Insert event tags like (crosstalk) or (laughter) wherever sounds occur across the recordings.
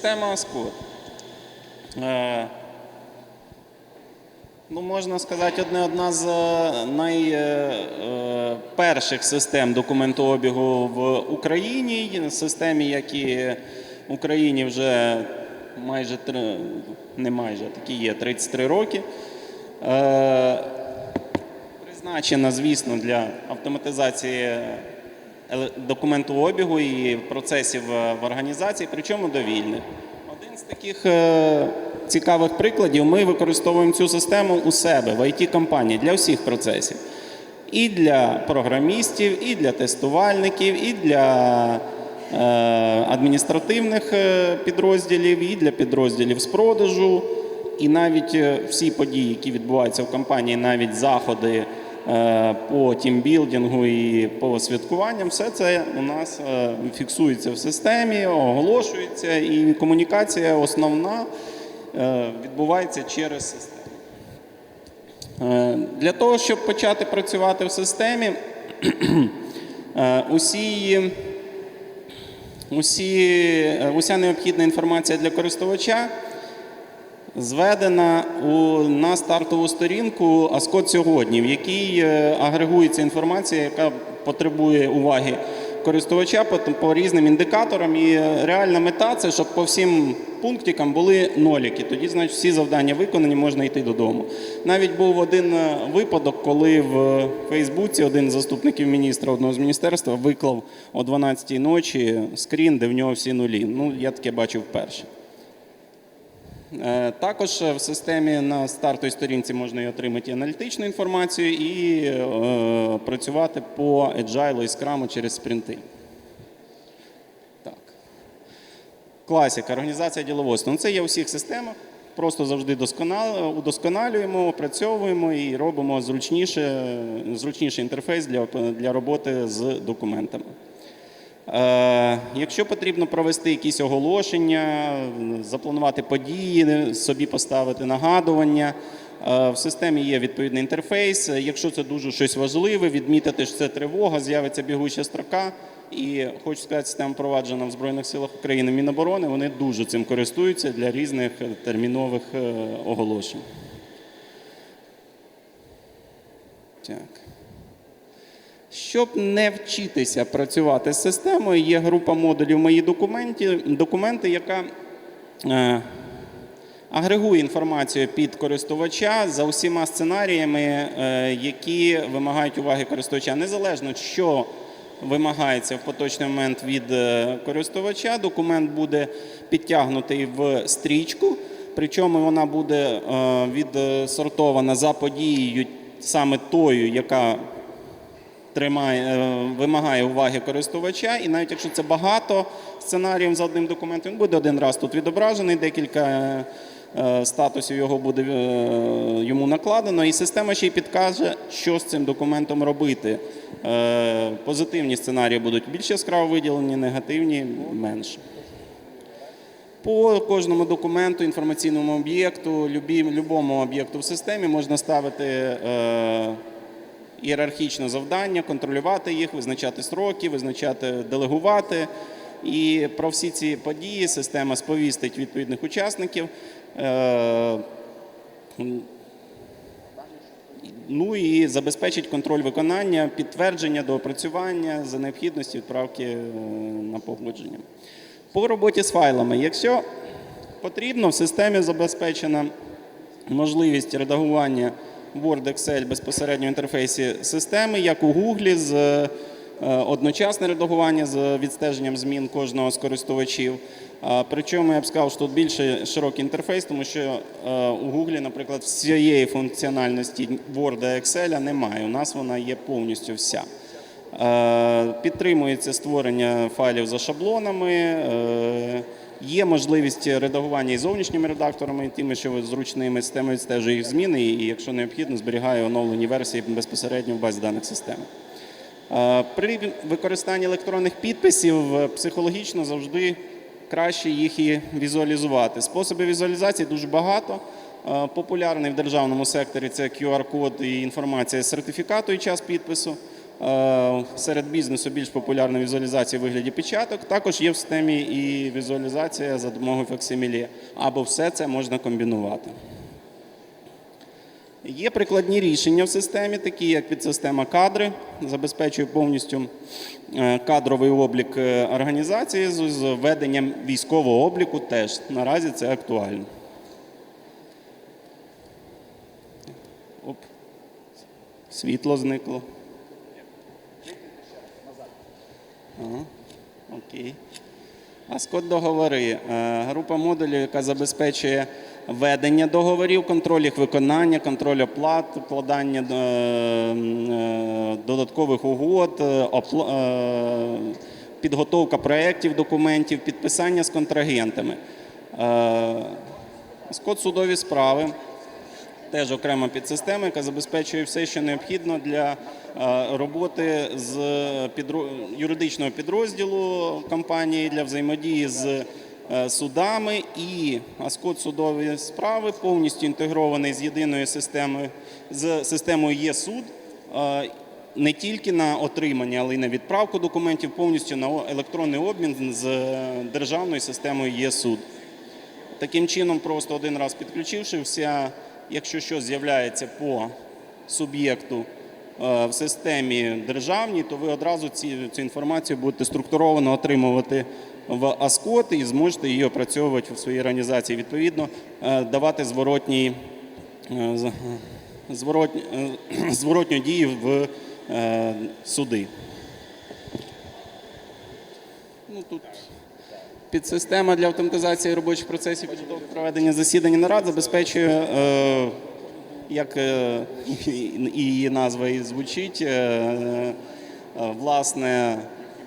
Система Ascode. Е, Ну, можна сказати, одне одна з найперших систем документообігу в Україні. Системі, які в Україні вже майже не майже, такі є 33 роки. Е, Призначена, звісно, для автоматизації документообігу і процесів е, в організації, причому довільних. Один з таких е, цікавих прикладів ми використовуємо цю систему у себе в IT-компанії для всіх процесів. І для програмістів, і для тестувальників, і для е, адміністративних підрозділів, і для підрозділів з продажу. І навіть всі події, які відбуваються в компанії, навіть заходи по тімбілдингу і по святкуванням, все це у нас е, фіксується в системі, оголошується, і комунікація основна е, відбувається через систему. Е, Для того, щоб почати працювати в системі, (clears throat) е, усі, усі, е, уся необхідна інформація для користувача зведена у, на стартову сторінку Ascode сьогодні, в якій е, агрегується інформація, яка потребує уваги користувача по, по різним індикаторам. І е, реальна мета це, щоб по всім пунктикам були ноліки. Тоді, значить, всі завдання виконані, можна йти додому. Навіть був один е, випадок, коли в Фейсбуці один з заступників міністра одного з міністерства виклав о 12-й ночі скрін, де в нього всі нулі. Ну, я таке бачив вперше. Е, Також в системі на стартовій сторінці можна і отримати аналітичну інформацію і е, працювати по Agile і Scrum через спринти. Так. Класика, організація діловодства. Ну, це є у всіх системах. Просто завжди удосконалюємо, опрацьовуємо і робимо зручніше, зручніший інтерфейс для, для роботи з документами. Е, Якщо потрібно провести якісь оголошення, запланувати події, собі поставити нагадування. е, В системі є відповідний інтерфейс. Якщо це дуже щось важливе, відмітити, що це тривога, з'явиться бігуча строка. І хочу сказати, система впроваджена в Збройних силах України Міноборони. Вони дуже цим користуються для різних термінових е, оголошень. Так. Щоб не вчитися працювати з системою, є група модулів мої документи, документи яка е, агрегує інформацію під користувача за усіма сценаріями, е, які вимагають уваги користувача. Незалежно, що вимагається в поточний момент від е, користувача, документ буде підтягнутий в стрічку, причому вона буде е, відсортована за подією саме тою, яка тримає, е, вимагає уваги користувача, і навіть якщо це багато сценаріїв за одним документом, він буде один раз тут відображений, декілька е, статусів його буде е, йому накладено, і система ще й підкаже, що з цим документом робити. Е, Позитивні сценарії будуть більш яскраво виділені, негативні менше. По кожному документу, інформаційному об'єкту, любому об'єкту в системі можна ставити е, ієрархічне завдання, контролювати їх, визначати сроки, визначати, делегувати. І про всі ці події система сповістить відповідних учасників. Е, Ну і забезпечить контроль виконання, підтвердження до опрацювання за необхідності відправки е, на погодження. По роботі з файлами. Якщо потрібно, в системі забезпечена можливість редагування Word, Excel безпосередньо інтерфейсі системи, як у Google, з е, одночасне редагування з відстеженням змін кожного з користувачів. Причому я б сказав, що тут більше широкий інтерфейс, тому що е, у Google, наприклад, всієї функціональності Word, Excel немає. У нас вона є повністю вся. Е, Підтримується створення файлів за шаблонами. Є можливість редагування і зовнішніми редакторами, і тими, що зручними система відстежує їх зміни, і якщо необхідно, зберігає оновлені версії безпосередньо в базі даних системи. При використанні електронних підписів е, психологічно завжди краще їх і візуалізувати. Способів візуалізації дуже багато. Популярний в державному секторі це QR-код і інформація з сертифікату і час підпису. Е, Серед бізнесу більш популярна візуалізація у вигляді печаток. Також є в системі і візуалізація за допомогою факсимілі. Або все це можна комбінувати. Є прикладні рішення в системі, такі як підсистема кадри, забезпечує повністю е, кадровий облік е, організації з введенням військового обліку теж. Наразі це актуально. Оп. Світло зникло. Окей. Аскот договори. Е, Група модулів, яка забезпечує ведення договорів, контроль їх виконання, контроль оплат, вкладання е, е, додаткових угод, підготовка проєктів, документів, підписання з контрагентами. Е, судові справи теж окрема підсистема, яка забезпечує все, що необхідно для е, роботи з юридичного підрозділу компанії для взаємодії з е, судами. І Аскот судові справи повністю інтегрований з єдиною системою з системою ЄСуд. е, Не тільки на отримання, але й на відправку документів, повністю на електронний обмін з державною системою ЄСуд. Таким чином, просто один раз підключивши, вся, якщо щось з'являється по суб'єкту е, в системі державній, то ви одразу ці, цю інформацію будете структуровано отримувати в Аскот і зможете її опрацьовувати в своїй організації. Відповідно, е, давати зворотній, е, зворотні, (clears throat) зворотню дію в суди. Ну, тут Підсистема для автоматизації робочих процесів. Проведення засідань нарад забезпечує, е, як е, її назва і звучить, е, е, власне,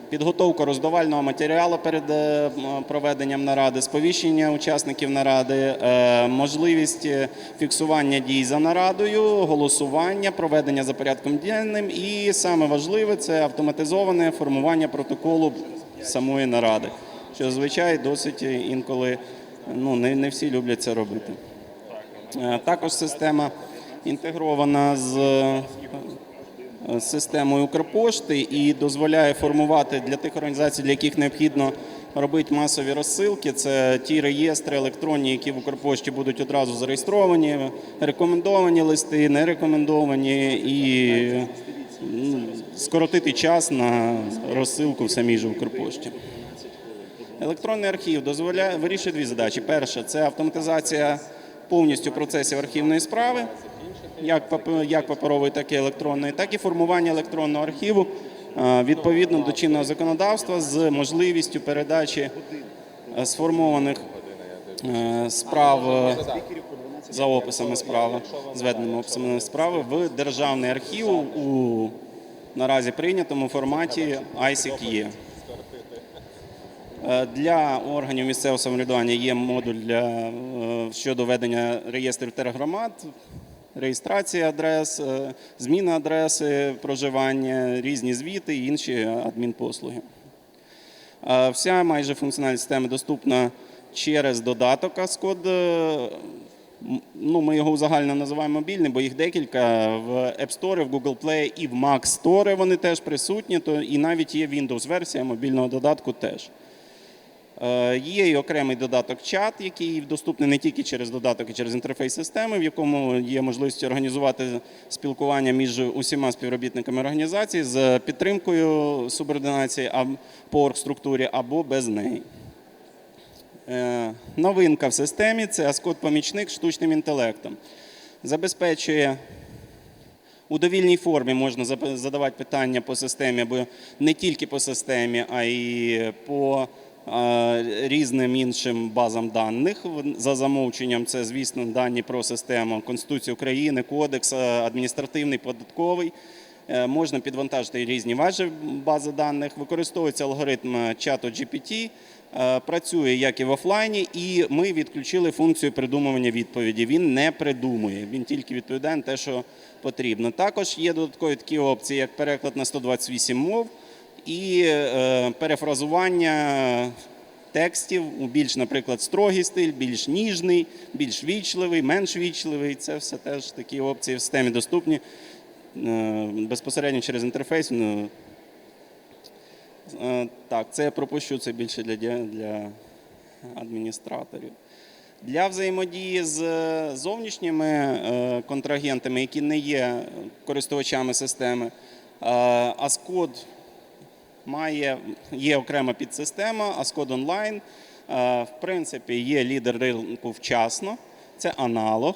підготовка роздавального матеріалу перед е, проведенням наради, сповіщення учасників наради, е, можливість фіксування дій за нарадою, голосування, проведення за порядком денним і саме важливе це автоматизоване формування протоколу самої наради що зазвичай досить інколи ну, не, не всі люблять це робити. Е, Також система інтегрована з е, системою Укрпошти і дозволяє формувати для тих організацій, для яких необхідно робити масові розсилки. Це ті реєстри електронні, які в Укрпошті будуть одразу зареєстровані, рекомендовані листи, не рекомендовані і скоротити час на розсилку в самій же Укрпошті. Електронний архів дозволяє вирішує дві задачі. Перша це автоматизація повністю процесів архівної справи, як папе- як паперової, так і електронної, так і формування електронного архіву е, відповідно до чинного законодавства з можливістю передачі е, сформованих е, справ за описами справи, зведеними описами справи в державний архів у наразі прийнятому форматі ISIC-E. Е, Для органів місцевого самоврядування є модуль для, е, щодо ведення реєстрів тергромад, реєстрація адрес, е, зміна адреси проживання, різні звіти і інші адмінпослуги. Вся майже функціональність системи доступна через додаток Аскод. Ну, ми його загально називаємо мобільний, бо їх декілька в App Store, в Google Play і в Mac Store вони теж присутні, то і навіть є Windows-версія мобільного додатку теж. Е, Є і окремий додаток чат, який доступний не тільки через додаток, і через інтерфейс системи, в якому є можливість організувати спілкування між усіма співробітниками організації з підтримкою субординації а- по оргструктурі або без неї. Е, Новинка в системі це Ascot помічник з штучним інтелектом. Забезпечує у довільній формі можна задавати питання по системі, або не тільки по системі, а й по різним іншим базам даних. За замовченням це, звісно, дані про систему Конституції України, Кодекс, е, адміністративний, податковий. Е, Можна підвантажити різні ваші бази даних. Використовується алгоритм чату GPT, е, працює як і в офлайні, і ми відключили функцію придумування відповіді. Він не придумує, він тільки відповідає на те, що потрібно. Також є додаткові такі опції, як переклад на 128 мов і е, перефразування текстів у більш, наприклад, строгий стиль, більш ніжний, більш вічливий, менш вічливий. Це все теж такі опції в системі доступні. е, безпосередньо через інтерфейс. ну, е, Так, це я пропущу, це більше для, для адміністраторів. Для взаємодії з зовнішніми контрагентами, які не є користувачами системи, ASCODE має, є окрема підсистема ASCODE Online. Е, В принципі, є лідер ринку вчасно, це аналог,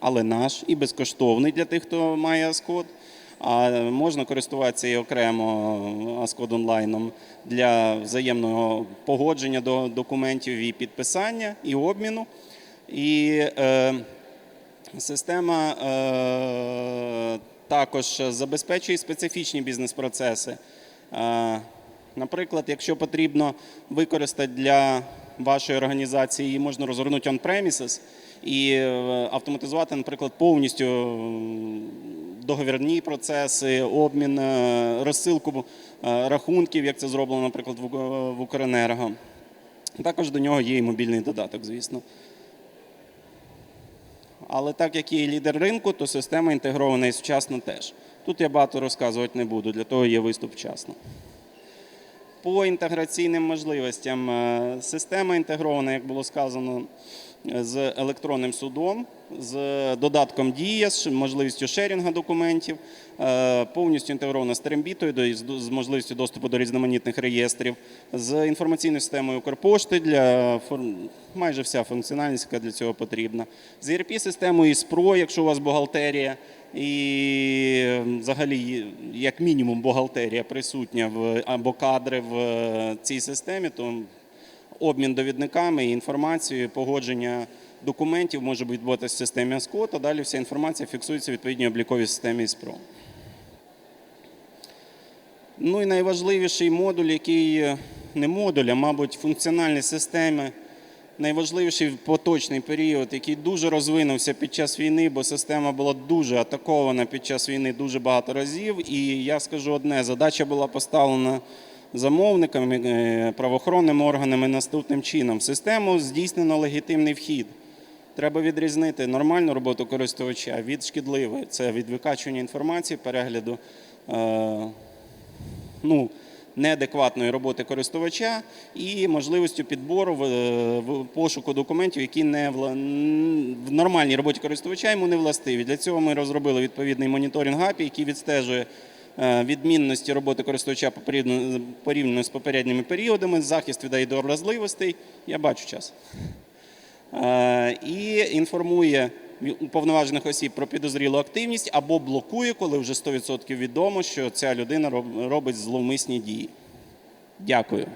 але наш і безкоштовний для тих, хто має ASCODE. А можна користуватися і окремо ASCODE онлайном для взаємного погодження до документів і підписання, і обміну. І е, система е, також забезпечує специфічні бізнес-процеси. Е, наприклад, якщо потрібно використати для вашої організації, її можна розгорнути on-premises і е, автоматизувати, наприклад, повністю договірні процеси, обмін, е, розсилку рахунків, як це зроблено, наприклад, в Укренерго. Також до нього є і мобільний додаток, звісно. Але так як є лідер ринку, то система інтегрована і сучасна теж. Тут я багато розказувати не буду, для того є виступ вчасно. По інтеграційним можливостям е, система інтегрована, як було сказано, з електронним судом, з додатком Дія, з можливістю шерінга документів, е, повністю інтегрована з Трембітою, з- можливістю доступу до різноманітних реєстрів, з інформаційною системою Укрпошти для майже вся функціональність, яка для цього потрібна, з ERP-системою СПРО, якщо у вас бухгалтерія. І взагалі, як мінімум, бухгалтерія присутня в або кадри в е, цій системі, то обмін довідниками і інформацією, погодження документів може відбуватися в системі АСКО, а далі вся інформація фіксується в відповідній обліковій системі СПРО. Ну і найважливіший модуль, який не модуль, а мабуть, функціональні системи. Найважливіший в поточний період, який дуже розвинувся під час війни, бо система була дуже атакована під час війни дуже багато разів. І я скажу одне: задача була поставлена замовниками, е, правоохоронними органами наступним чином. Систему здійснено легітимний вхід. Треба відрізнити нормальну роботу користувача від шкідливої. Це від викачування інформації, перегляду. Е- ну, неадекватної роботи користувача і можливістю підбору в, в пошуку документів, які не вла... в нормальній роботі користувача йому не властиві. Для цього ми розробили відповідний моніторинг API, який відстежує е, відмінності роботи користувача порівняно порівняно з попередніми періодами, захист від айдоразливостей. Я бачу час. Е, і інформує уповноважених осіб про підозрілу активність або блокує, коли вже 100% відомо, що ця людина робить зловмисні дії. Дякую.